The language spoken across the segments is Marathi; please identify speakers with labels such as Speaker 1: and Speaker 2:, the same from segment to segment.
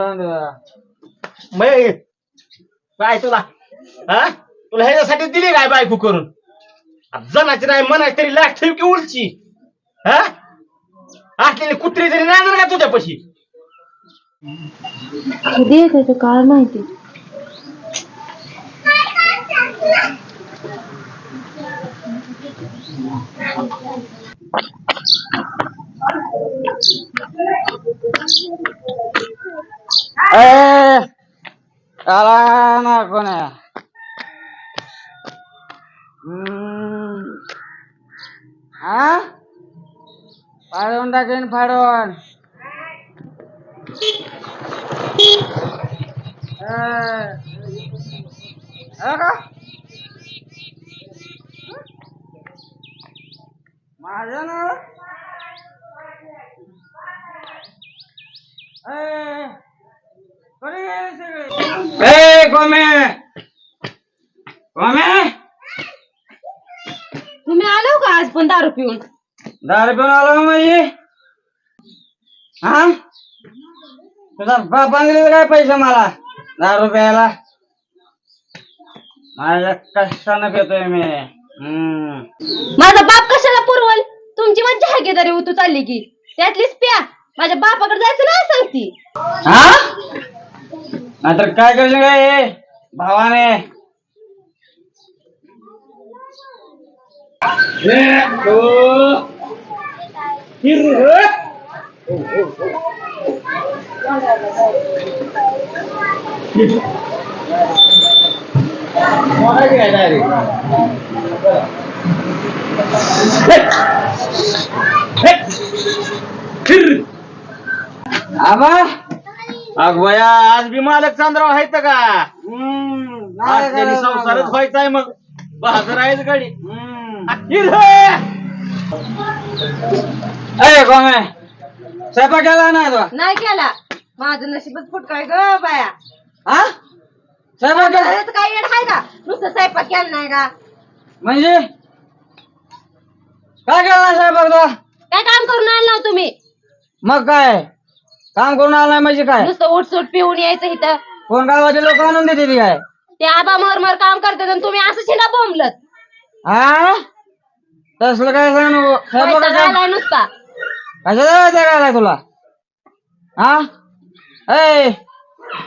Speaker 1: मग काय तुला? हा? तुला ह्याच्यासाठी दिली काय बायको करून? जनाची नाही म्हणायची तरी लाट ठेव की उलची. हा? असलेली कुत्री तरी नाही का तुझ्यापाशी
Speaker 2: कधी येते ते काय माहिती.
Speaker 3: आला ना कोण हा फाडून टाकेन फाडून ए, हो का? माझं ना ए, गोमे! गोमे!
Speaker 2: तुम्ही आलो का आज पण दारू पिऊन?
Speaker 3: दारू पिऊन आलो का म्हणजे हा? तुझा बापाने दिले काय पैसे मला? दारू प्यायला? माझ्या कष्टानं पितोय मी. हम्म.
Speaker 2: माझा बाप कशाला पुरवल? तुमची मज्जा हागेदारी उतू चालली की. त्यातलीच प्या. माझ्या बापाकडे जायचं नाही सांगती
Speaker 3: हा? नाहीतर काय करशील काय हे? भावाने. आबा.
Speaker 1: अग बया आज बी मालक चांद्राव आहेत का?
Speaker 3: नाही
Speaker 1: आज त्यांनी संसारच. व्हायचा आहे मग. बहादर आहेच गाडी!
Speaker 3: ए कोमे स्वयंपाक केला नाही तो?
Speaker 2: नाही केला. माझं नशीबच फुटकाय ग बाया.
Speaker 3: हा स्वयंपाक केला?
Speaker 2: घरात काय येड आहे का? नुसतं स्वयंपाक केला नाही का?
Speaker 3: म्हणजे? काय केला स्वयंपाक तो?
Speaker 2: काय काम करून आला ना तुम्ही?
Speaker 3: मग काय? काम करून आलाय म्हणजे काय?
Speaker 2: नुसतं उठसूट पिऊन यायचं इथं.
Speaker 3: कोण गावाचे लोक आणून देते ती काय?
Speaker 2: ते आबा मरमर काम करतात आणि तुम्ही असं शिंदा बोंबलत.
Speaker 3: हा तसलं काय सांग. स्वयंपाक कसा-
Speaker 2: नुसता.
Speaker 3: काय आलाय तुला? हा ए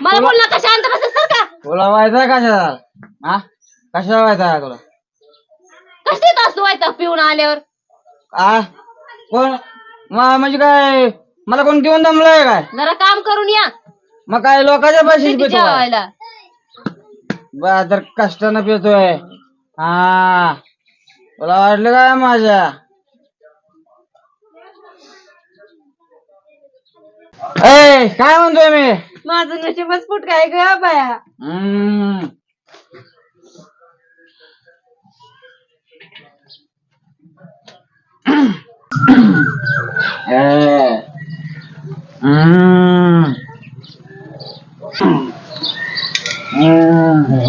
Speaker 2: मला बोलला का शांत सर का?
Speaker 3: तुला व्हायचं कशाचा हा कशाला व्हायचा तुला?
Speaker 2: कशी देत असतो व्हायचा पिऊन आल्यावर?
Speaker 3: आ? कोण? म- म्हणजे काय? मला कोण देऊन दमलंय काय?
Speaker 2: जरा काम करून या.
Speaker 3: मग काय लोकांच्या पैसे
Speaker 2: किती
Speaker 3: काय?
Speaker 2: जेवायला.
Speaker 3: तर कष्टानं पितोय. हा. तुला वाटलं काय माझ्या? ए काय म्हणतोय मी?
Speaker 2: माझं नशीबच फुट काय ग बाया.
Speaker 3: हम्म. ए.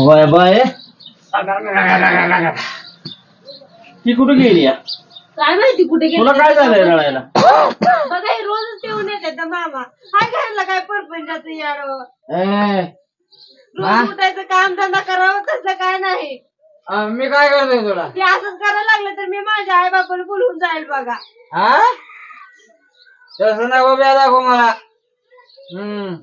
Speaker 3: Bye bye.
Speaker 1: ती कुठे गेली या?
Speaker 2: काय माहिती कुठे गेली?
Speaker 1: तुला काय झालंय रडायला?
Speaker 2: बघा हे रोजच पिऊन येते मामा. घालला काय परपंचाचं यारो
Speaker 3: ए. हा?
Speaker 2: रोज उठायचं काम धंदा करावं तसं काय नाही.
Speaker 3: अं, मी काय करतोय तुला?
Speaker 2: ते असंच करायला लागलं तर मी माझ्या आई बापाला बोलवून जाईल बघा.
Speaker 3: हा? तसं नको ब्या दाखव मला. हम्म.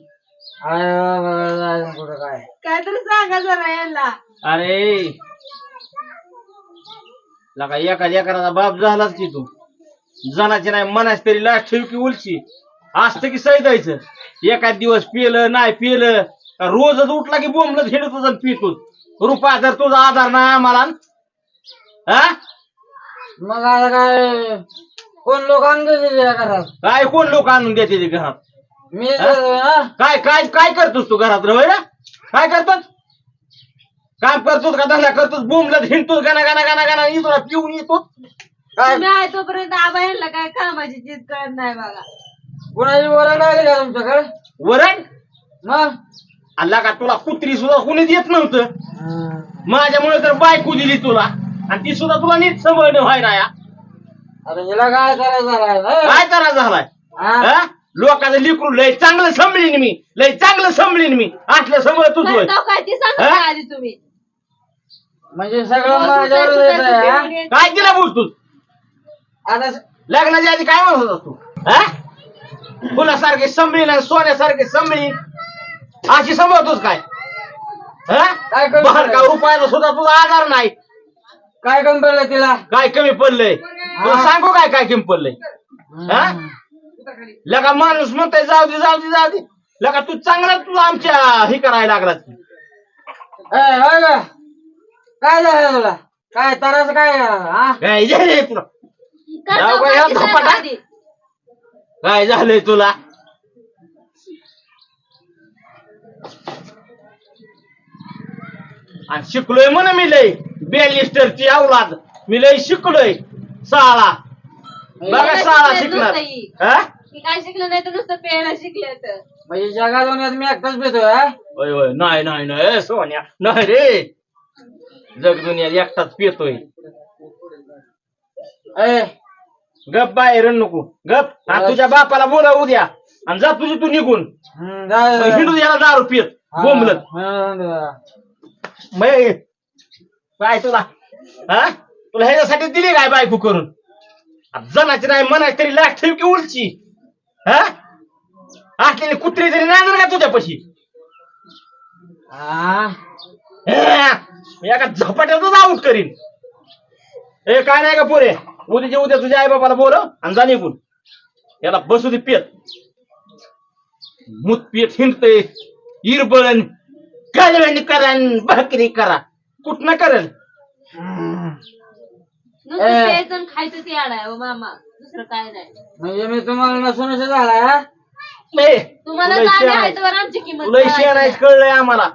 Speaker 3: अरे बाबा, जायचं कुठं काय.
Speaker 2: काहीतरी सांगा जरा यांना
Speaker 1: अरे. लका एका एकाचा बाप झालाच की तू. जनाची नाही मनाच तरी लाच ठेव की उलची असतं की सैदायचं. एखाद दिवस पिलं नाही पिलं का रोजच उठला की बोंबलत हिंडतोच आणि पितोच रुपया जर तुझा आधार नाही आम्हाला हा?
Speaker 3: मग आता काय कोण लोक आणते घरात?
Speaker 1: काय कोण लोक आणून देते ते घरात?
Speaker 3: मी देतोय ना
Speaker 1: काय काय काय करतोस तू घरात रवय ना? काय करतोस? काम करतोस का धंदा करतोस? बोंबलत हिंडतोस गाना गाना गाना गाना येतो पिऊन येतोस?
Speaker 3: काय?
Speaker 2: तुम्ही आहे तोपर्यंत आबा यांना काय कामाची चीज कळत नाही बघा.
Speaker 3: कुणाची ओरड आली का तुमच्याकडे?
Speaker 1: वरण
Speaker 3: मग?
Speaker 1: अल्ला का तुला कुत्री सुद्धा कुणीच येत नव्हतं. माझ्यामुळे तर बायको दिली तुला. आणि ती सुद्धा तुला नीट सांभाळणं व्हायला या.
Speaker 3: हिला काय करायचं झालाय?
Speaker 1: काय त्रास झालाय?
Speaker 3: हा?
Speaker 1: हा? लोकांचं लिकरू लय चांगलं सांभाळीन मी. लय चांगलं सांभाळीन मी. असलं सांभाळतोच होय
Speaker 2: करताव काय ते सांगा
Speaker 1: हा?
Speaker 2: काय आधी तुम्ही.
Speaker 3: म्हणजे सगळं माझ्यावर येत आहे हा?
Speaker 1: काय तिला बोलतोस?
Speaker 3: आता
Speaker 1: लग्नाच्या आधी काय म्हणत होता तू? हा? फुलासारखे संभळीन आणि सोन्यासारखे संभळीन. अशी सांभाळतोस काय? हा?
Speaker 3: काय करू
Speaker 1: बहार का रुपयाला सुद्धा तुझा आधार नाही.
Speaker 3: काय कमी पडलं तिला?
Speaker 1: काय कमी पडलंय? तुला सांगू काय काय कमी पडलंय हा? लगा माणूस म्हणताय जाऊ दे जाऊ दे जाऊ दे. लगा तू चांगला तू आमच्या हे करायला लागला?
Speaker 3: काय झालं तुला? काय तराच काय हा?
Speaker 1: काय झालंय तुला जाऊ या
Speaker 2: ते
Speaker 1: धपाटा. काय झालंय तुला? आणि शिकलोय म्हण मी लय. बॅलिस्टरची अवलाद मी लय शिकलोय. शाळा बघा शाळा शिकणार हा?
Speaker 2: की काय शिकलं नाही तर नुसतं पेयला शिकले तर.
Speaker 3: म्हणजे जगात होण्यात मी एकटाच पेतोय हा?
Speaker 1: होय होय. नाही नाही नाही. ए, सोन्या. नाही रे. जग दुनियात एकटाच पितोय.
Speaker 3: ए,
Speaker 1: गप बाहेर नको. गप. आणि तुझ्या बापाला बोला उद्या. आणि जा तुझी तू निघून.
Speaker 3: हम्म, जा- जा-
Speaker 1: हिंडू याला दारू पित.
Speaker 3: हा,
Speaker 1: बोंबलत.
Speaker 3: हा, हा.
Speaker 1: मग काय तुला. हा? तुला ह्याच्यासाठी दिली काय बायको करून? जनाची नाही म्हणायची तरी लाख ठेव की उलची. हा? असलेली कुत्री तरी नाही का तुझ्यापाशी?
Speaker 3: हा,
Speaker 1: एका झपाट्यातच आऊट करीन. ए काय नाही का पोरे? उद्याच्या उद्या तुझ्या आई बाबाला बोलव आणि जा निघून. याला बसू दे पेत मूत पेत हिंडतय. इरबळण कालवणी करा भाकरी करा. कुठनं करेल.
Speaker 2: नुसतं
Speaker 3: ए.
Speaker 2: प्यायचं आणि खायचं ते आडाय हो मामा दुसरं काय नाही
Speaker 3: म्हणजे मी तुम्हाला नसून असं झाला हा?
Speaker 1: ए,
Speaker 2: तुम्हाला
Speaker 1: आहे.
Speaker 2: आहे तर आमची किंमत
Speaker 1: आहे. कळलंय आम्हाला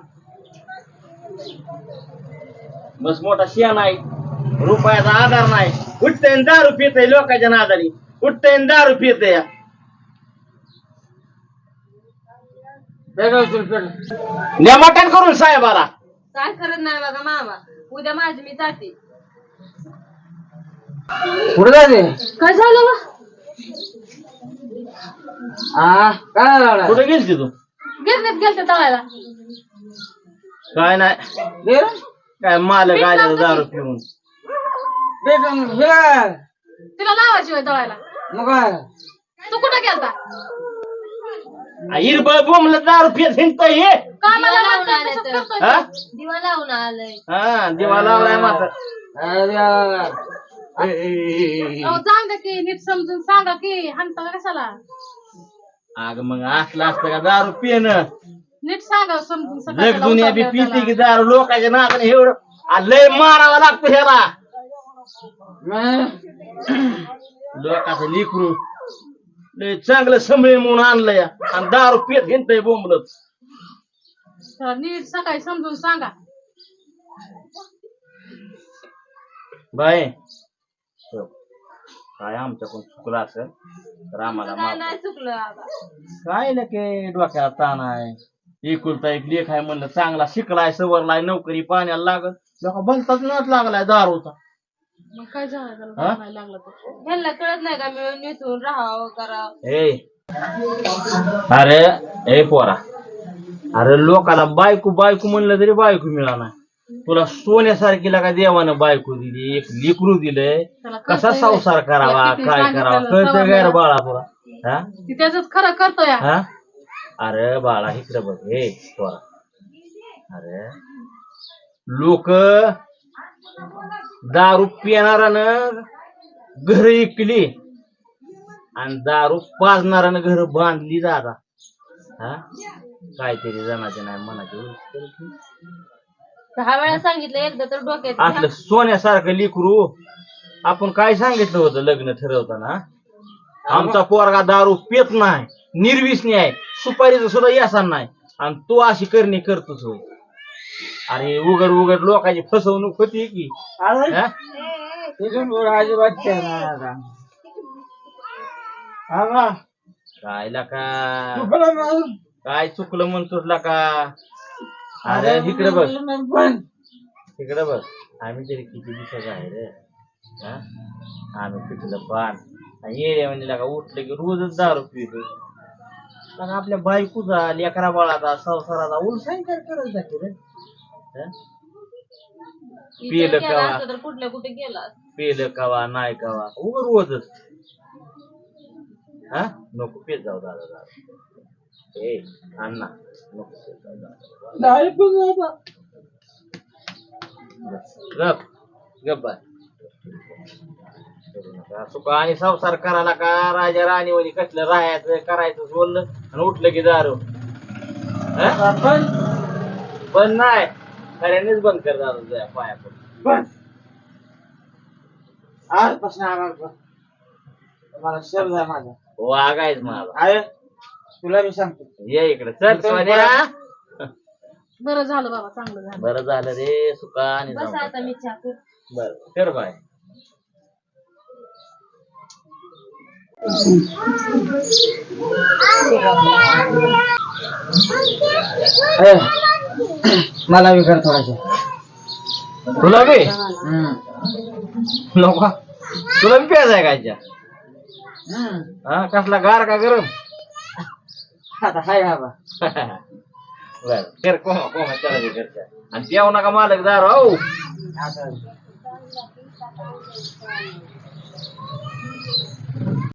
Speaker 1: बस मोठा शेण आहे रुपयाचा आधार नाही उठतंय दारू पितय लोकांच्या नादानी उठतंय दारू पितय
Speaker 3: वेगळं उचल पेट.
Speaker 1: नेमाटण करून साहेबाला
Speaker 2: काय करत नाही बघा मामा उद्या माझी मी जाते
Speaker 3: कुठं जाते?
Speaker 2: काय झालं बा?
Speaker 3: हा काय झालं
Speaker 1: कुठे गेलती तू?
Speaker 2: गिरणीत गेलते तळायला.
Speaker 1: काय नाही.
Speaker 3: दे. रे.
Speaker 1: काय मालक आले दारू पिऊन.
Speaker 3: भेटून हे काय?
Speaker 2: तिला लावायची होय तळायला.
Speaker 3: मग काय?
Speaker 2: तू कुठं गेलता?
Speaker 1: हिरबळ बोंबलं दारू पित हे.
Speaker 2: कामाला म्हणतोय तसंच करतोय
Speaker 1: हा?
Speaker 2: तो. दिवा लावून आलंय.
Speaker 1: हा दिवा लावलाय मात्र.
Speaker 3: अरे,
Speaker 2: अहो, जाऊन द्या की नीट समजून सांगा की हाणता कशाला?
Speaker 1: अग मग असलं असतं का दारू पिणं?
Speaker 2: नीट सांगा समजून
Speaker 1: जग
Speaker 2: सकाळच्याला
Speaker 1: दुनिया बी
Speaker 2: उठवलं
Speaker 1: पिते की. दारू लोकांच्या नादाने एवढं. आ, लय मारावा लागतो ह्याला.
Speaker 3: मी-
Speaker 1: लोकांचं लिकरू लय चांगलं संभळी म्हणून आणलंय. आणि दारू पित घेतय बोंबलत.
Speaker 2: तर नीट सकाळी समजून सांगा.
Speaker 1: बाय. काय आमच्याकडून चुकलं असेल तर आम्हाला
Speaker 2: काय
Speaker 1: माफ
Speaker 2: नाही चुकलं बाबा.
Speaker 1: काय ना के डोक्याला ताण आहे. एकुलता एक लेख आहे म्हणलं चांगला शिकलाय सवरलाय नोकरी पाण्याला लागत लोक भलताच नच लागलाय दारूचा.
Speaker 2: मग काय झालं त्याला
Speaker 1: हा?
Speaker 2: सांगायला लागलं तर? ह्यांना कळत नाही का मिळून मिसळून राहावं करावं?
Speaker 1: ए. अरे ए पोरा. अरे लोकाला बायको बायको म्हणलं तरी बायको मिळाला तुला सोन्यासारखी का देवानं बायको दिली? एक लिकरू दिलंय.
Speaker 2: त्याला
Speaker 1: कसा
Speaker 2: कळतंय
Speaker 1: संसार. करावा?
Speaker 2: किती
Speaker 1: काय
Speaker 2: सांगितलं
Speaker 1: करावा? कळतं. गैर बाळा तुला? हा?
Speaker 2: ती त्याच खरं करतोय.
Speaker 1: हा? अरे बाळा इकडे बघ. हे पोरा अरे. लोक दारू पिणारानं घर इकली आणि दारू पाजणारानं घर बांधली दादा. हा? काहीतरी जणाचे नाही मनाचे.
Speaker 2: दहा वेळा सांगितलं एकदा तर डोक्यात
Speaker 1: असलं सोन्यासारखं लिकरू आपण काय सांगितलं होतं लग्न ठरवताना? आमचा पोरगा दारू पित नाही निर्विसनी आहे सुपारीचं सुद्धा यासान नाही आणि तो अशी करणी करतोच होय अरे उघड उघड लोकांची फसवणूक होती की?
Speaker 3: अरे,
Speaker 1: हा?
Speaker 3: तिथून पुढं अजिबात आता. हा
Speaker 1: का?
Speaker 3: माझं.
Speaker 1: काय चुकलं म्हणतोस का? अरे इकडे बघ इकडे बघ आम्ही तरी किती दिवसाचं आहे रे? हा? आम्ही पिठलं पान. आणि येड्या म्हणजे का उठलं की रोजच दारू पितो. पण आपल्या बायकोचा लेकरा बाळाचा संसाराचा उलसाई काय करत जाते रे? हं? पिलं कवा?
Speaker 2: तर कुठल्या कुठे गेला
Speaker 1: पिलं कवा नाही कवा? उघड रोजच. हा? नको पेत जाऊ दादा दादा. आणि संसार करायला का राजा राणीवणी कसलं राहायचं करायचं बोललं आणि उठलं की दारू हं? पण नाही खऱ्यानेच बंद कर दारू तुझ्या पाया पडून.
Speaker 3: पण आजपासून आम्हाला मला शब्द आहे माझा
Speaker 1: वागायच मला
Speaker 3: तुला मी सांगतो.
Speaker 1: ये इकडे. चल सोन्या.
Speaker 2: बरं झालं बाबा चांगलं झालं.
Speaker 1: बरं झालं रे सुका आणि
Speaker 2: बस आता मी चहा करते.
Speaker 1: बर कर बाय.
Speaker 3: ए, मला बी कर थोडासा.
Speaker 1: तुला बी?
Speaker 3: हम्म.
Speaker 1: नको. तुला बी प्यायचा आहे
Speaker 3: हम्म.
Speaker 1: हा कसला गार का गरम?
Speaker 3: आता हाय बाबा.
Speaker 1: बर कर कोमा कोमा चला बी करच्या आणि प्याऊ नका मालक दारू हो.
Speaker 3: आता